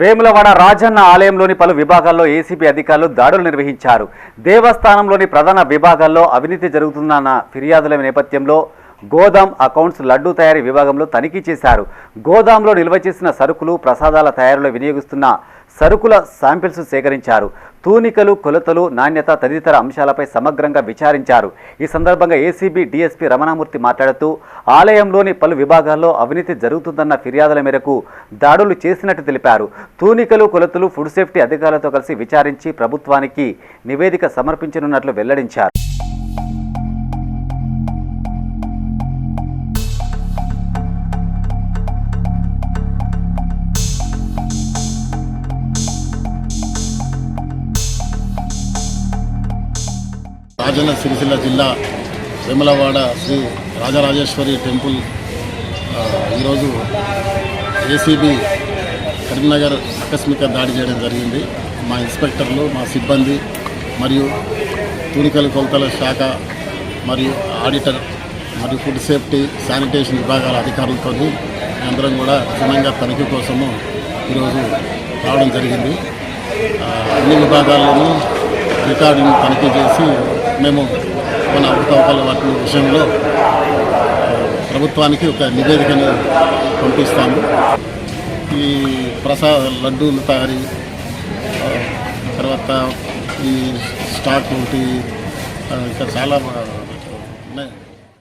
వేములవాడ రాజన్న ఆలయంలోని పలు విభాగాల్లో ఏసీబీ అధికారులు దాడులు నిర్వహించారు. దేవస్థానంలోని ప్రధాన విభాగాల్లో అవినీతి జరుగుతుందన్న ఫిర్యాదుల నేపథ్యంలో గోదాం అకౌంట్స్ లడ్డూ తయారీ విభాగంలో తనిఖీ చేశారు. గోదాంలో నిల్వ చేసిన సరుకులు ప్రసాదాల తయారీలో వినియోగిస్తున్న సరుకుల శాంపిల్స్ సేకరించారు. తూనికలు కొలతలు నాణ్యత తదితర అంశాలపై సమగ్రంగా విచారించారు. ఈ సందర్భంగా ఏసీబీ డీఎస్పీ రమణమూర్తి మాట్లాడుతూ ఆలయంలోని పలు విభాగాల్లో అవినీతి జరుగుతుందన్న ఫిర్యాదుల మేరకు దాడులు చేసినట్టు తెలిపారు. తూనికలు కొలతలు ఫుడ్ సేఫ్టీ అధికారులతో కలిసి విచారించి ప్రభుత్వానికి నివేదిక సమర్పించనున్నట్లు వెల్లడించారు. రాజన్న సిరిసిల్ల జిల్లా వేములవాడ శ్రీ రాజరాజేశ్వరి టెంపుల్ ఈరోజు ఏసీబీ కరీంనగర్ ఆకస్మిక దాడి చేయడం జరిగింది. మా ఇన్స్పెక్టర్లు మా సిబ్బంది మరియు తూనికలు కొలతల శాఖ మరియు ఆడిటర్ మరియు ఫుడ్ సేఫ్టీ శానిటేషన్ విభాగాల అధికారులతో అందరం కూడా క్షుణ్ణంగా తనిఖీ కోసము ఈరోజు రావడం జరిగింది. అన్ని విభాగాల్లోనూ రికార్డును తనిఖీ చేసి మేము మన అవకతవకల వాటి విషయంలో ప్రభుత్వానికి ఒక నివేదికను పంపిస్తాము. ఈ ప్రసాద లడ్డూలు తయారీ తర్వాత ఈ స్టాక్ ఒకటి ఇంకా చాలా ఉన్నాయి.